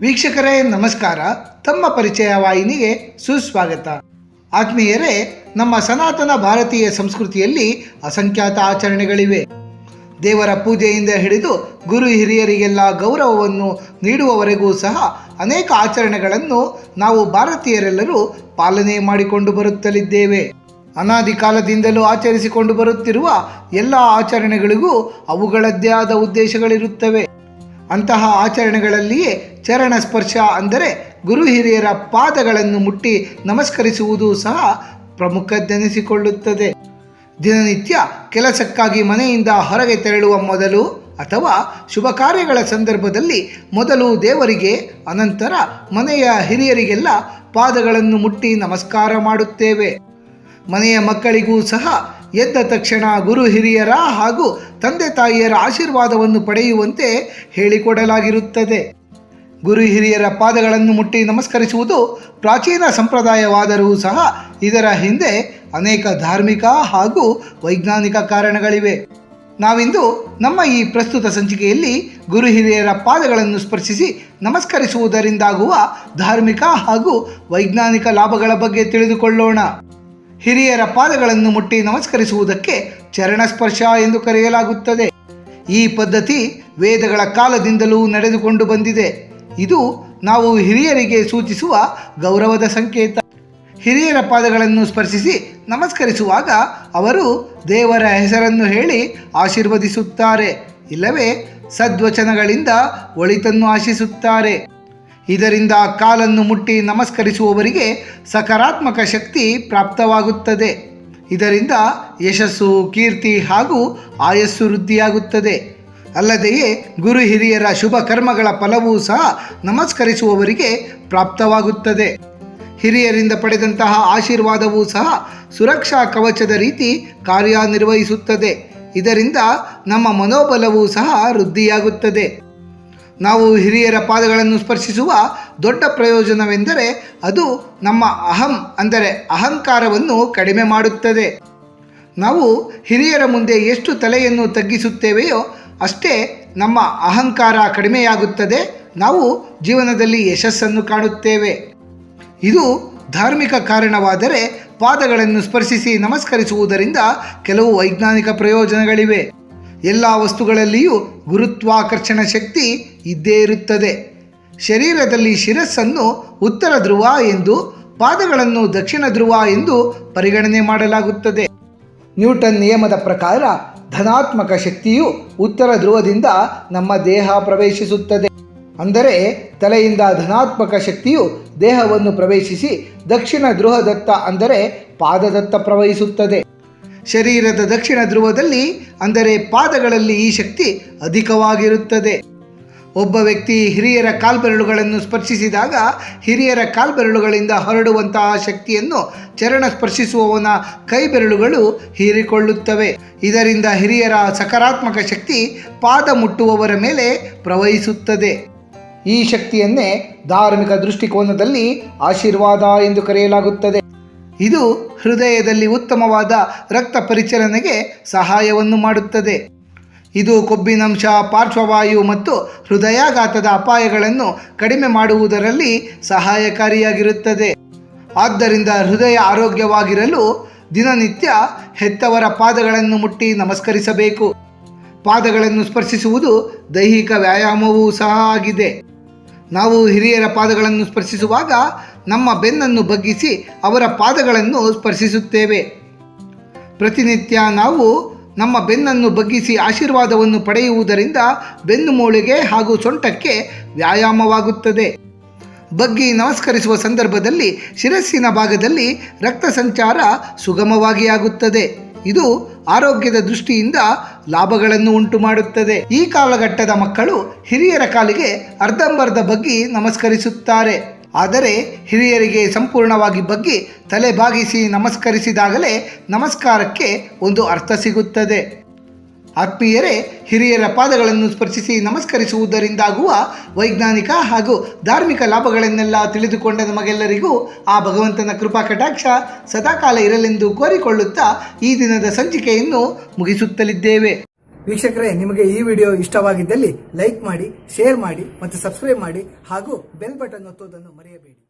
ವೀಕ್ಷಕರೇ, ನಮಸ್ಕಾರ. ತಮ್ಮ ಪರಿಚಯ ವಾಹಿನಿಗೆ ಸುಸ್ವಾಗತ. ಆತ್ಮೀಯರೇ, ನಮ್ಮ ಸನಾತನ ಭಾರತೀಯ ಸಂಸ್ಕೃತಿಯಲ್ಲಿ ಅಸಂಖ್ಯಾತ ಆಚರಣೆಗಳಿವೆ. ದೇವರ ಪೂಜೆಯಿಂದ ಹಿಡಿದು ಗುರು ಹಿರಿಯರಿಗೆಲ್ಲ ಗೌರವವನ್ನು ನೀಡುವವರೆಗೂ ಸಹ ಅನೇಕ ಆಚರಣೆಗಳನ್ನು ನಾವು ಭಾರತೀಯರೆಲ್ಲರೂ ಪಾಲನೆ ಮಾಡಿಕೊಂಡು ಬರುತ್ತಲಿದ್ದೇವೆ. ಅನಾದಿ ಕಾಲದಿಂದಲೂ ಆಚರಿಸಿಕೊಂಡು ಬರುತ್ತಿರುವ ಎಲ್ಲ ಆಚರಣೆಗಳಿಗೂ ಅವುಗಳದ್ದೇ ಆದ ಉದ್ದೇಶಗಳಿರುತ್ತವೆ. ಅಂತಹ ಆಚರಣೆಗಳಲ್ಲಿಯೇ ಚರಣ ಸ್ಪರ್ಶ ಅಂದರೆ ಗುರು ಹಿರಿಯರ ಪಾದಗಳನ್ನು ಮುಟ್ಟಿ ನಮಸ್ಕರಿಸುವುದು ಸಹ ಪ್ರಮುಖದ್ದೆನಿಸಿಕೊಳ್ಳುತ್ತದೆ. ದಿನನಿತ್ಯ ಕೆಲಸಕ್ಕಾಗಿ ಮನೆಯಿಂದ ಹೊರಗೆ ತೆರಳುವ ಮೊದಲು ಅಥವಾ ಶುಭ ಕಾರ್ಯಗಳ ಸಂದರ್ಭದಲ್ಲಿ ಮೊದಲು ದೇವರಿಗೆ, ಅನಂತರ ಮನೆಯ ಹಿರಿಯರಿಗೆಲ್ಲ ಪಾದಗಳನ್ನು ಮುಟ್ಟಿ ನಮಸ್ಕಾರ ಮಾಡುತ್ತೇವೆ. ಮನೆಯ ಮಕ್ಕಳಿಗೂ ಸಹ ಎದ್ದ ತಕ್ಷಣ ಗುರು ಹಿರಿಯರ ಹಾಗೂ ತಂದೆ ತಾಯಿಯರ ಆಶೀರ್ವಾದವನ್ನು ಪಡೆಯುವಂತೆ ಹೇಳಿಕೊಡಲಾಗಿರುತ್ತದೆ. ಗುರು ಹಿರಿಯರ ಪಾದಗಳನ್ನು ಮುಟ್ಟಿ ನಮಸ್ಕರಿಸುವುದು ಪ್ರಾಚೀನ ಸಂಪ್ರದಾಯವಾದರೂ ಸಹ ಇದರ ಹಿಂದೆ ಅನೇಕ ಧಾರ್ಮಿಕ ಹಾಗೂ ವೈಜ್ಞಾನಿಕ ಕಾರಣಗಳಿವೆ. ನಾವಿಂದು ನಮ್ಮ ಈ ಪ್ರಸ್ತುತ ಸಂಚಿಕೆಯಲ್ಲಿ ಗುರು ಹಿರಿಯರ ಪಾದಗಳನ್ನು ಸ್ಪರ್ಶಿಸಿ ನಮಸ್ಕರಿಸುವುದರಿಂದಾಗುವ ಧಾರ್ಮಿಕ ಹಾಗೂ ವೈಜ್ಞಾನಿಕ ಲಾಭಗಳ ಬಗ್ಗೆ ತಿಳಿದುಕೊಳ್ಳೋಣ. ಹಿರಿಯರ ಪಾದಗಳನ್ನು ಮುಟ್ಟಿ ನಮಸ್ಕರಿಸುವುದಕ್ಕೆ ಚರಣಸ್ಪರ್ಶ ಎಂದು ಕರೆಯಲಾಗುತ್ತದೆ. ಈ ಪದ್ಧತಿ ವೇದಗಳ ಕಾಲದಿಂದಲೂ ನಡೆದುಕೊಂಡು ಬಂದಿದೆ. ಇದು ನಾವು ಹಿರಿಯರಿಗೆ ಸೂಚಿಸುವ ಗೌರವದ ಸಂಕೇತ. ಹಿರಿಯರ ಪಾದಗಳನ್ನು ಸ್ಪರ್ಶಿಸಿ ನಮಸ್ಕರಿಸುವಾಗ ಅವರು ದೇವರ ಹೆಸರನ್ನು ಹೇಳಿ ಆಶೀರ್ವದಿಸುತ್ತಾರೆ. ಇಲ್ಲವೇ ಸದ್ವಚನಗಳಿಂದ ಒಳಿತನ್ನು ಆಶಿಸುತ್ತಾರೆ. ಇದರಿಂದ ಕಾಲನ್ನು ಮುಟ್ಟಿ ನಮಸ್ಕರಿಸುವವರಿಗೆ ಸಕಾರಾತ್ಮಕ ಶಕ್ತಿ ಪ್ರಾಪ್ತವಾಗುತ್ತದೆ. ಇದರಿಂದ ಯಶಸ್ಸು, ಕೀರ್ತಿ ಹಾಗೂ ಆಯಸ್ಸು ವೃದ್ಧಿಯಾಗುತ್ತದೆ. ಅಲ್ಲದೆಯೇ ಗುರು ಹಿರಿಯರ ಶುಭ ಕರ್ಮಗಳ ಫಲವೂ ಸಹ ನಮಸ್ಕರಿಸುವವರಿಗೆ ಪ್ರಾಪ್ತವಾಗುತ್ತದೆ. ಹಿರಿಯರಿಂದ ಪಡೆದಂತಹ ಆಶೀರ್ವಾದವೂ ಸಹ ಸುರಕ್ಷಾ ಕವಚದ ರೀತಿ ಕಾರ್ಯನಿರ್ವಹಿಸುತ್ತದೆ. ಇದರಿಂದ ನಮ್ಮ ಮನೋಬಲವೂ ಸಹ ವೃದ್ಧಿಯಾಗುತ್ತದೆ. ನಾವು ಹಿರಿಯರ ಪಾದಗಳನ್ನು ಸ್ಪರ್ಶಿಸುವ ದೊಡ್ಡ ಪ್ರಯೋಜನವೆಂದರೆ ಅದು ನಮ್ಮ ಅಹಂ ಅಂದರೆ ಅಹಂಕಾರವನ್ನು ಕಡಿಮೆ ಮಾಡುತ್ತದೆ. ನಾವು ಹಿರಿಯರ ಮುಂದೆ ಎಷ್ಟು ತಲೆಯನ್ನು ತಗ್ಗಿಸುತ್ತೇವೆಯೋ ಅಷ್ಟೇ ನಮ್ಮ ಅಹಂಕಾರ ಕಡಿಮೆಯಾಗುತ್ತದೆ. ನಾವು ಜೀವನದಲ್ಲಿ ಯಶಸ್ಸನ್ನು ಕಾಣುತ್ತೇವೆ. ಇದು ಧಾರ್ಮಿಕ ಕಾರಣವಾದರೆ ಪಾದಗಳನ್ನು ಸ್ಪರ್ಶಿಸಿ ನಮಸ್ಕರಿಸುವುದರಿಂದ ಕೆಲವು ವೈಜ್ಞಾನಿಕ ಪ್ರಯೋಜನಗಳಿವೆ. ಎಲ್ಲ ವಸ್ತುಗಳಲ್ಲಿಯೂ ಗುರುತ್ವಾಕರ್ಷಣ ಶಕ್ತಿ ಇದ್ದೇ ಇರುತ್ತದೆ. ಶರೀರದಲ್ಲಿ ಶಿರಸ್ಸನ್ನು ಉತ್ತರ ಧ್ರುವ ಎಂದು, ಪಾದಗಳನ್ನು ದಕ್ಷಿಣ ಧ್ರುವ ಎಂದು ಪರಿಗಣನೆ ಮಾಡಲಾಗುತ್ತದೆ. ನ್ಯೂಟನ್ ನಿಯಮದ ಪ್ರಕಾರ ಧನಾತ್ಮಕ ಶಕ್ತಿಯು ಉತ್ತರ ಧ್ರುವದಿಂದ ನಮ್ಮ ದೇಹ ಪ್ರವೇಶಿಸುತ್ತದೆ. ಅಂದರೆ ತಲೆಯಿಂದ ಧನಾತ್ಮಕ ಶಕ್ತಿಯು ದೇಹವನ್ನು ಪ್ರವೇಶಿಸಿ ದಕ್ಷಿಣ ಧ್ರುವದತ್ತ ಅಂದರೆ ಪಾದದತ್ತ ಪ್ರವಹಿಸುತ್ತದೆ. ಶರೀರದ ದಕ್ಷಿಣ ಧ್ರುವದಲ್ಲಿ, ಅಂದರೆ ಪಾದಗಳಲ್ಲಿ ಈ ಶಕ್ತಿ ಅಧಿಕವಾಗಿರುತ್ತದೆ. ಒಬ್ಬ ವ್ಯಕ್ತಿ ಹಿರಿಯರ ಕಾಲ್ಬೆರಳುಗಳನ್ನು ಸ್ಪರ್ಶಿಸಿದಾಗ, ಹಿರಿಯರ ಕಾಲ್ಬೆರಳುಗಳಿಂದ ಹೊರಡುವಂತಹ ಶಕ್ತಿಯನ್ನು ಚರಣ ಸ್ಪರ್ಶಿಸುವವನ ಕೈಬೆರಳುಗಳು ಹೀರಿಕೊಳ್ಳುತ್ತವೆ. ಇದರಿಂದ ಹಿರಿಯರ ಸಕಾರಾತ್ಮಕ ಶಕ್ತಿ ಪಾದ ಮುಟ್ಟುವವರ ಮೇಲೆ ಪ್ರವಹಿಸುತ್ತದೆ. ಈ ಶಕ್ತಿಯನ್ನೇ ಧಾರ್ಮಿಕ ದೃಷ್ಟಿಕೋನದಲ್ಲಿ ಆಶೀರ್ವಾದ ಎಂದು ಕರೆಯಲಾಗುತ್ತದೆ. ಇದು ಹೃದಯದಲ್ಲಿ ಉತ್ತಮವಾದ ರಕ್ತ ಪರಿಚಲನೆಗೆ ಸಹಾಯವನ್ನು ಮಾಡುತ್ತದೆ. ಇದು ಕೊಬ್ಬಿನಂಶ, ಪಾರ್ಶ್ವವಾಯು ಮತ್ತು ಹೃದಯಾಘಾತದ ಅಪಾಯಗಳನ್ನು ಕಡಿಮೆ ಮಾಡುವುದರಲ್ಲಿ ಸಹಾಯಕಾರಿಯಾಗಿರುತ್ತದೆ. ಆದ್ದರಿಂದ ಹೃದಯ ಆರೋಗ್ಯವಾಗಿರಲು ದಿನನಿತ್ಯ ಹೆತ್ತವರ ಪಾದಗಳನ್ನು ಮುಟ್ಟಿ ನಮಸ್ಕರಿಸಬೇಕು. ಪಾದಗಳನ್ನು ಸ್ಪರ್ಶಿಸುವುದು ದೈಹಿಕ ವ್ಯಾಯಾಮವೂ ಸಹ ಆಗಿದೆ. ನಾವು ಹಿರಿಯರ ಪಾದಗಳನ್ನು ಸ್ಪರ್ಶಿಸುವಾಗ ನಮ್ಮ ಬೆನ್ನನ್ನು ಬಗ್ಗಿಸಿ ಅವರ ಪಾದಗಳನ್ನು ಸ್ಪರ್ಶಿಸುತ್ತೇವೆ. ಪ್ರತಿನಿತ್ಯ ನಾವು ನಮ್ಮ ಬೆನ್ನನ್ನು ಬಗ್ಗಿಸಿ ಆಶೀರ್ವಾದವನ್ನು ಪಡೆಯುವುದರಿಂದ ಬೆನ್ನು ಮೂಳೆಗೆ ಹಾಗೂ ಸೊಂಟಕ್ಕೆ ವ್ಯಾಯಾಮವಾಗುತ್ತದೆ. ಬಗ್ಗಿ ನಮಸ್ಕರಿಸುವ ಸಂದರ್ಭದಲ್ಲಿ ಶಿರಸ್ಸಿನ ಭಾಗದಲ್ಲಿ ರಕ್ತ ಸಂಚಾರ ಸುಗಮವಾಗಿ ಆಗುತ್ತದೆ. ಇದು ಆರೋಗ್ಯದ ದೃಷ್ಟಿಯಿಂದ ಲಾಭಗಳನ್ನು ಉಂಟು ಮಾಡುತ್ತದೆ. ಈ ಕಾಲಘಟ್ಟದ ಮಕ್ಕಳು ಹಿರಿಯರ ಕಾಲಿಗೆ ಅರ್ಧಂಬರ್ಧ ಬಗ್ಗಿ ನಮಸ್ಕರಿಸುತ್ತಾರೆ. ಆದರೆ ಹಿರಿಯರಿಗೆ ಸಂಪೂರ್ಣವಾಗಿ ಬಗ್ಗಿ ತಲೆ ಬಾಗಿಸಿ ನಮಸ್ಕರಿಸಿದಾಗಲೇ ನಮಸ್ಕಾರಕ್ಕೆ ಒಂದು ಅರ್ಥ ಸಿಗುತ್ತದೆ. ಆತ್ಮೀಯರೇ, ಹಿರಿಯರ ಪಾದಗಳನ್ನು ಸ್ಪರ್ಶಿಸಿ ನಮಸ್ಕರಿಸುವುದರಿಂದಾಗುವ ವೈಜ್ಞಾನಿಕ ಹಾಗೂ ಧಾರ್ಮಿಕ ಲಾಭಗಳನ್ನೆಲ್ಲ ತಿಳಿದುಕೊಂಡ ನಮಗೆಲ್ಲರಿಗೂ ಆ ಭಗವಂತನ ಕೃಪಾ ಕಟಾಕ್ಷ ಸದಾಕಾಲ ಇರಲೆಂದು ಕೋರಿಕೊಳ್ಳುತ್ತಾ ಈ ದಿನದ ಸಂಚಿಕೆಯನ್ನು ಮುಗಿಸುತ್ತಲಿದ್ದೇವೆ. ವೀಕ್ಷಕರೇ, ನಿಮಗೆ ಈ ವಿಡಿಯೋ ಇಷ್ಟವಾಗಿದ್ದಲ್ಲಿ ಲೈಕ್ ಮಾಡಿ, ಶೇರ್ ಮಾಡಿ ಮತ್ತು ಸಬ್ಸ್ಕ್ರೈಬ್ ಮಾಡಿ ಹಾಗೂ ಬೆಲ್ ಬಟನ್ ಒತ್ತುವುದನ್ನು ಮರೆಯಬೇಡಿ.